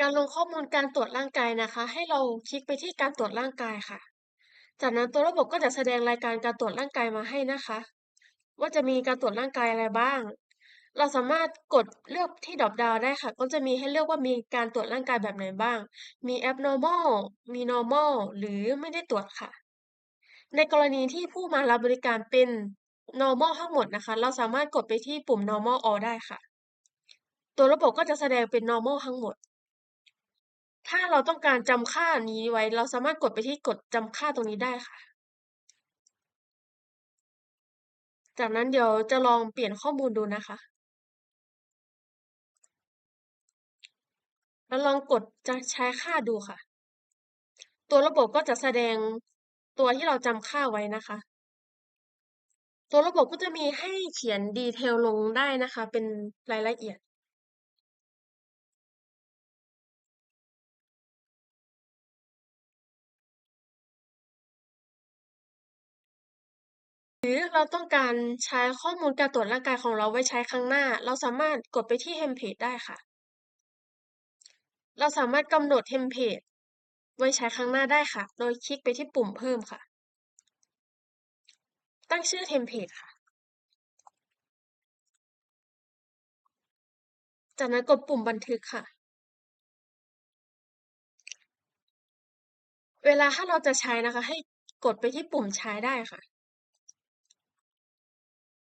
การลงข้อมูลการตรวจร่างกายนะคะ ให้เราคลิกไปที่การตรวจร่างกายค่ะ จากนั้นตัวระบบก็จะแสดงรายการการตรวจร่างกายมาให้นะคะ ว่าจะมีการตรวจร่างกายอะไรบ้าง เราสามารถกดเลือกที่ดรอปดาวได้ค่ะ ก็จะมีให้เลือกว่ามีการตรวจร่างกายแบบไหนบ้าง มี abnormal มี normal หรือไม่ได้ตรวจค่ะ ในกรณีที่ผู้มารับบริการเป็น normal ทั้งหมดนะคะ เราสามารถกดไปที่ปุ่ม normal all ได้ค่ะ ตัวระบบก็จะแสดงเป็น normal ทั้งหมด ถ้าเราต้องการจำค่านี้ไว้ เราสามารถกดไปที่กดจำค่าตรงนี้ได้ค่ะ จากนั้นเดี๋ยวจะลองเปลี่ยนข้อมูลดูนะคะ แล้วลองกดจะใช้ค่าดูค่ะ ตัวระบบก็จะแสดงตัวที่เราจำค่าไว้นะคะ ตัวระบบก็จะมีให้เขียน detail ลงได้นะคะ เป็นรายละเอียด รือเราต้องการใช้ข้อมูลการตรวจร่างกายของเราไว้ใช้ครั้งหน้า เราสามารถกดไปที่เทมเพลตได้ค่ะ เราสามารถกำหนดเทมเพลตไว้ใช้ครั้งหน้าได้ค่ะ โดยคลิกไปที่ปุ่มเพิ่มค่ะ ตั้งชื่อเทมเพลตค่ะ จากนั้นกดปุ่มบันทึกค่ะ เวลาถ้าเราจะใช้นะคะ ให้กดไปที่ปุ่มใช้ได้ค่ะ